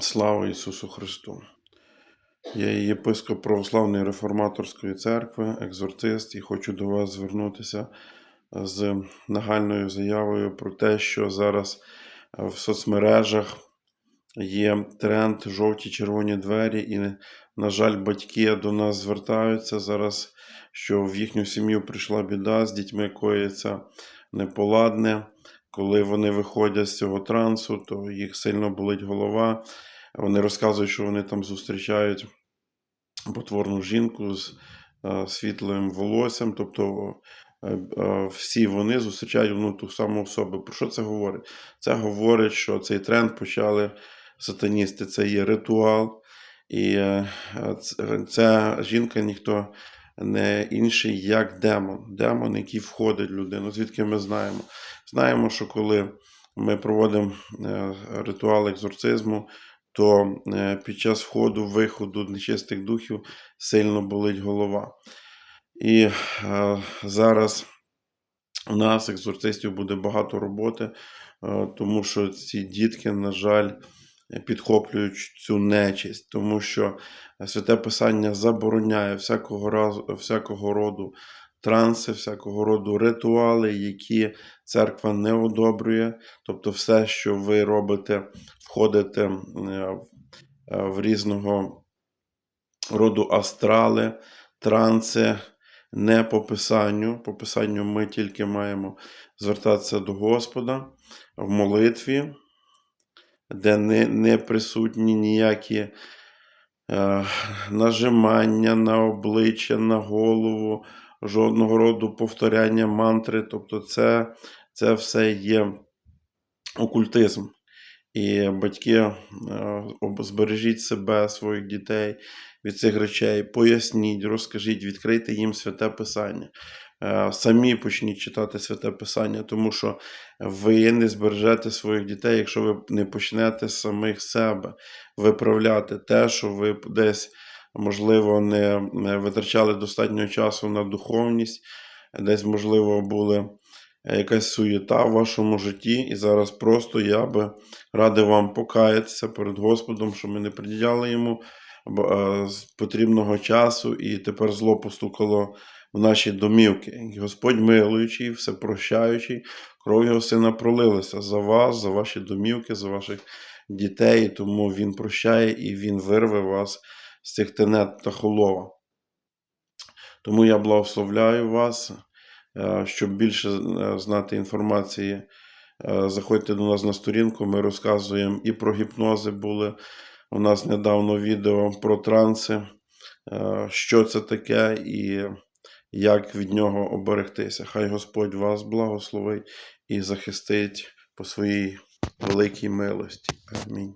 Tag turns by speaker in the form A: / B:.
A: Слава Ісусу Христу! Я є єпископ Православної реформаторської церкви, екзорцист, і хочу до вас звернутися з нагальною заявою про те, що зараз в соцмережах є тренд жовті червоні двері, і, на жаль, батьки до нас звертаються зараз, що в їхню сім'ю прийшла біда, з дітьми коїться неполадне. Коли вони виходять з цього трансу, то їх сильно болить голова. Вони розказують, що вони там зустрічають потворну жінку з е, світлим волоссям. Тобто е, е, всі вони зустрічають одну ту саму особу. Про що це говорить? Це говорить, що цей тренд почали сатаністи. Це є ритуал, і ця жінка ніхто не інший, як демон. Демон, який входить в людину. Звідки ми знаємо? Знаємо, що коли ми проводимо е, ритуал екзорцизму, то е, під час входу, виходу нечистих духів сильно болить голова. І е, зараз у нас, екзорцистів, буде багато роботи, тому що ці дітки, на жаль, підхоплюють цю нечисть, тому що Святе Писання забороняє всякого разу, всякого роду транси, всякого роду ритуали, які церква не одобрює. Тобто, все, що ви робите, входите е, е, в різного роду астрали, транси, не по писанню. По писанню ми тільки маємо звертатися до Господа в молитві, де не, не присутні ніякі е, нажимання на обличчя, на голову, жодного роду повторяння мантри. Тобто, це, це все є окультизм. І батьки е, збережіть себе, своїх дітей від цих речей, поясніть, розкажіть, відкрийте їм святе Писання. Е, Самі почніть читати святе Писання, тому що ви не збережете своїх дітей, якщо ви не почнете самих себе виправляти. Те, що ви десь, можливо, не витрачали достатньо часу на духовність, десь, можливо, були е, якась суєта в вашому житті, і зараз просто я би радив вам покаятися перед Господом, що ми не приділяли йому е, потрібного часу, і тепер зло постукало в наші домівки. Господь милуючий, всепрощаючий, кров його сина пролилася за вас, за ваші домівки, за ваших дітей, тому Він прощає і Він вирве вас з цих тенет та холова. Тому я благословляю вас, е, щоб більше е, знати інформації. е, Заходьте до нас на сторінку, ми розказуємо і про гіпнози були. У нас недавно відео про транси, що це таке і як від нього оберегтися. Хай Господь вас благословить і захистить по своїй великій милості. Амінь.